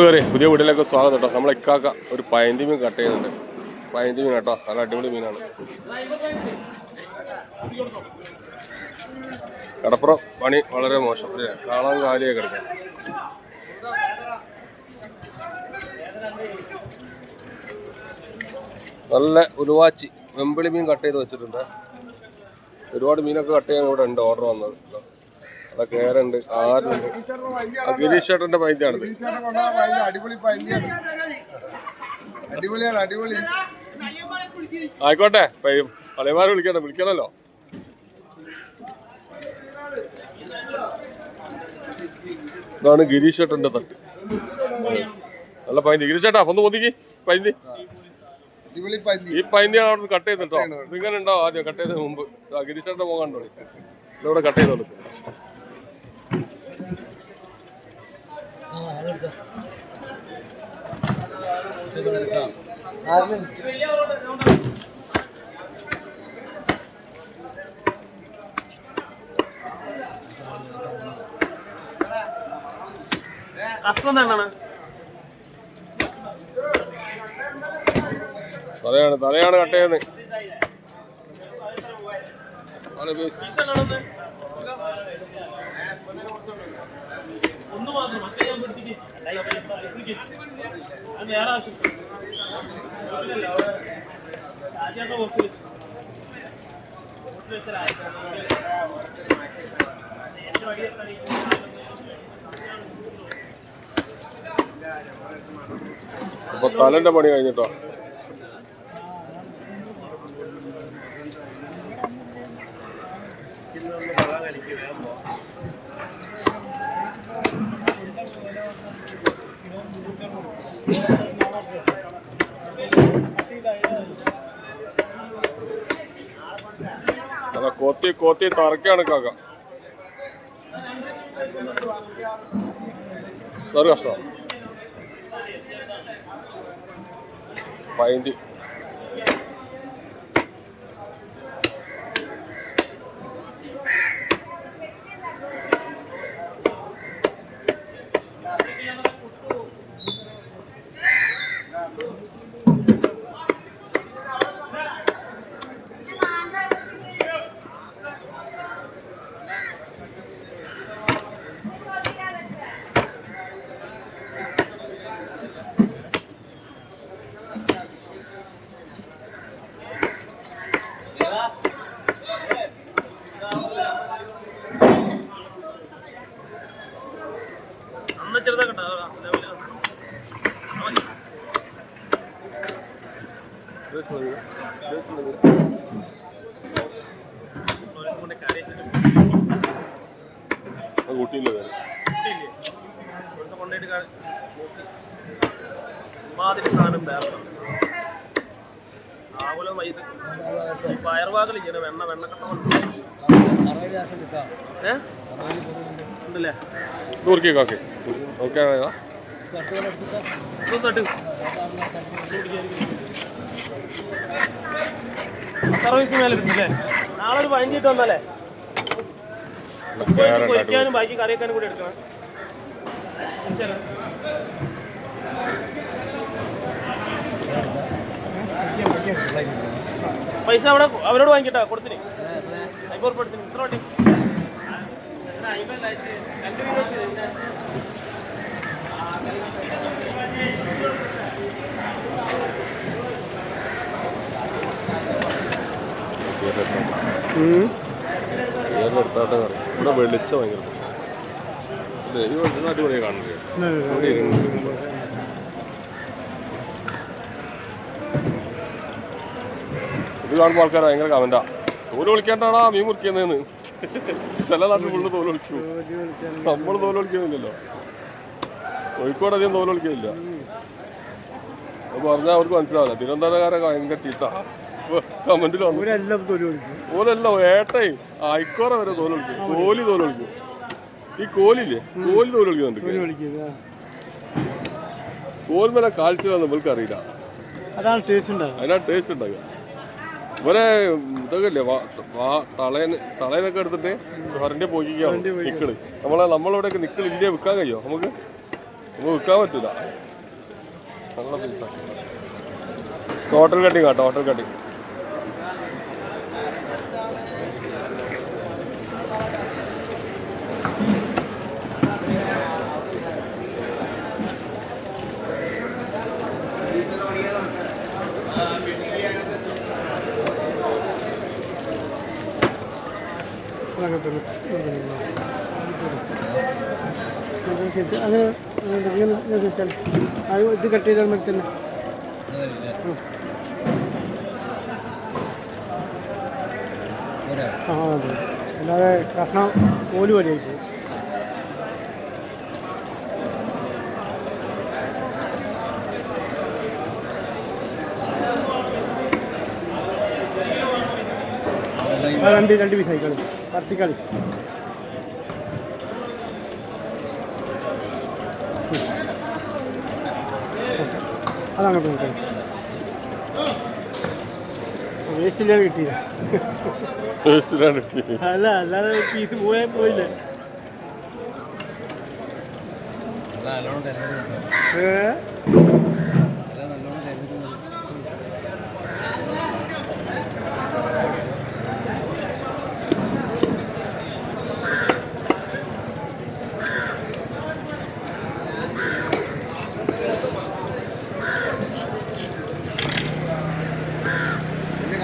കൂട്ടുകാരെ പുതിയ വീട്ടിലേക്ക് സ്വാഗതം കേട്ടോ. നമ്മളെ ഇക്കാക്ക ഒരു പയന്തി മീൻ കട്ട് ചെയ്യുന്നുണ്ട്. പയന്തി മീൻ കേട്ടോ. നല്ല അടിപൊളി മീനാണ്. കടപ്പുറം പണി വളരെ മോശം. അല്ലേ? കാണാൻ കാലിയെ കിടക്കാം. നല്ല ഉരുവാച്ചി വെമ്പിളി മീൻ കട്ട് ചെയ്ത് വെച്ചിട്ടുണ്ട്. ഒരുപാട് മീനൊക്കെ കട്ട് ചെയ്യാൻ ഇവിടെ ഉണ്ട്. ഓർഡർ വന്നത്. അതൊക്കെ ഏറുണ്ട് ആരുണ്ട് ഗിരീഷ് ചേട്ടന്റെ പൈന്റാണ് അടിപൊളി അടിപൊളിയാണ് അടിപൊളി. ആയിക്കോട്ടെ പലമാരെ വിളിക്കട്ടെ വിളിക്കണല്ലോ. ഇതാണ് ഗിരീഷ് ചേട്ടന്റെ തട്ട്. നല്ല പൈന്റ് ഗിരീഷ് ചേട്ടാ ഒന്ന് ഒതുക്കി പൈന്റ് ഈ പൈന്റ് അവിടെ കട്ട് ചെയ്തിട്ടോ? ഇങ്ങനെ ഉണ്ടോ ആദ്യം? കട്ട് ചെയ്തതിന് മുമ്പ്. ഗിരീഷ് ചേട്ടന്റെ പോകാണ്ടോ ഇവിടെ കട്ട് ചെയ്തോളൂ കഷ്ണം തന്നെയാണ് തലയാണ് തലയാണ് കട്ട് ചെയ്യുന്നത്. ഒന്ന് മാത്രം അപ്പൊ തലന്റെ പണി കഴിഞ്ഞിട്ടോ? നല്ല കൊത്തി കൊത്തി തറക്കാണ് കാക്ക കഷ്ടമാണ് കഷ്ടം കൂട്ടിയില്ല കൊണ്ടുപോയിട്ട് ഇമ്മാതിരി സാധനം വേറെ ആകുല വൈദ്യ ഈ പയർവാകൽ ചെയ്യണം വെണ്ണ വെണ്ണക്കട്ട ഉണ്ടല്ലേ നൂറുക്കി കാക്കി ഇത് തട്ട് സർവീസ് മേലെ എടുത്തില്ലേ നാളെ ഒരു പതിനഞ്ചിട്ട് വന്നാലേ പൊരിക്കാനും ബാക്കി കറി വെക്കാനും കൂടി എടുക്കണം. പൈസ അവിടെ അവരോട് വാങ്ങിക്കട്ടാ കൊടുത്തിന്. അയ്യൂറ് കൊടുത്തിന്. ഇത്ര വണ്ടി രണ്ട് കിലോ എടുത്താട്ടെ ഇവിടെ വെളിച്ചം ഭയങ്കര ഈ വെളിച്ചം അടിപൊളിയായി ഇത് കാണുമ്പോൾ ആൾക്കാർ ഭയങ്കര കമന്റാ തോൽ വിളിക്കാണ്ടാണാ മീൻ മുറിക്കുന്നതെന്ന് ചില നാട്ടിൽ ഫുള്ള് തോൽ വിളിക്കും നമ്മൾ തോൽ വിളിക്കുന്നില്ലല്ലോ കോഴിക്കോട് അധികം തോൽ വിളിക്കുന്നില്ല പറഞ്ഞാൽ അവർക്ക് മനസ്സിലാവില്ല. തിരുവനന്തപുരക്കാരൊക്കെ ഭയങ്കര ചീത്ത. കമന്റിൽ വന്നു. ഓലെല്ലാം തൊലി കൊടുക്കും ഓലല്ല ഏട്ടേ ഐക്കോറ വരെ തോൽ വിളിക്കും കോലി തോൽ വിളിക്കും ഈ കോലില്ലേ? കോലി തോൽ വിളിക്കുന്നുണ്ട് കോൽമല കാൽസ്യം നമ്മൾക്ക് അറിയില്ല. അതാണ് ടേസ്റ്റ് അതിനാ ടേസ്റ്റ് ഉണ്ടാകുക ഇവരെ ഇതൊക്കെ ഇല്ലേ വാ- വാ- തളേന് തളേനൊക്കെ എടുത്തിട്ട് കറണ്ട് പോയിക്കാം നിക്കൾ. നമ്മളെ നമ്മളിവിടെയൊക്കെ നിക്കൾ ഇന്ത്യ വിൽക്കാൻ കഴിയോ? നമുക്ക് നമുക്ക് വിൽക്കാൻ പറ്റൂല. നല്ല ടോട്ടൽ കട്ടിങ് ആ ടോട്ടൽ കട്ടിങ് അതൊക്കെ തന്നെ അത് വെച്ചാൽ അത് ഇത് കട്ട് ചെയ്താൽ മതി തന്നെ ആ അതെ അല്ലാതെ കഷ്ണം കോൽ വരെയായി പോകും രണ്ട് രണ്ട് പീസായി കളി. പറിച്ചിക്കളി അതങ്ങോട്ട് നോക്കാം വേസ്റ്റിലാണ് കിട്ടിയില്ല. വേസ്റ്റിലാണ് കിട്ടി അല്ല അല്ലാതെ പീസ് പോയാൽ പോയില്ലേ. ഏ?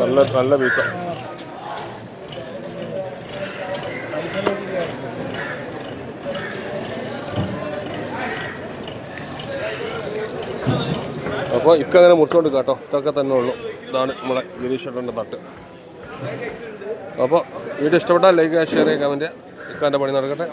നല്ല നല്ല പീസ അപ്പോൾ ഇക്കങ്ങനെ മുറിച്ചോണ്ട് കേട്ടോ. ഇതൊക്കെ തന്നെ ഉള്ളൂ. ഇതാണ് നമ്മളെ ഗിരീഷ് ഏട്ടന്റെ തട്ട്. അപ്പോൾ വീഡിയോ ഇഷ്ടപ്പെട്ടാൽ ലൈക്ക് ഷെയർ ചെയ്യുക കമന്റ് ഇക്കാന്റെ പണി നടക്കട്ടെ.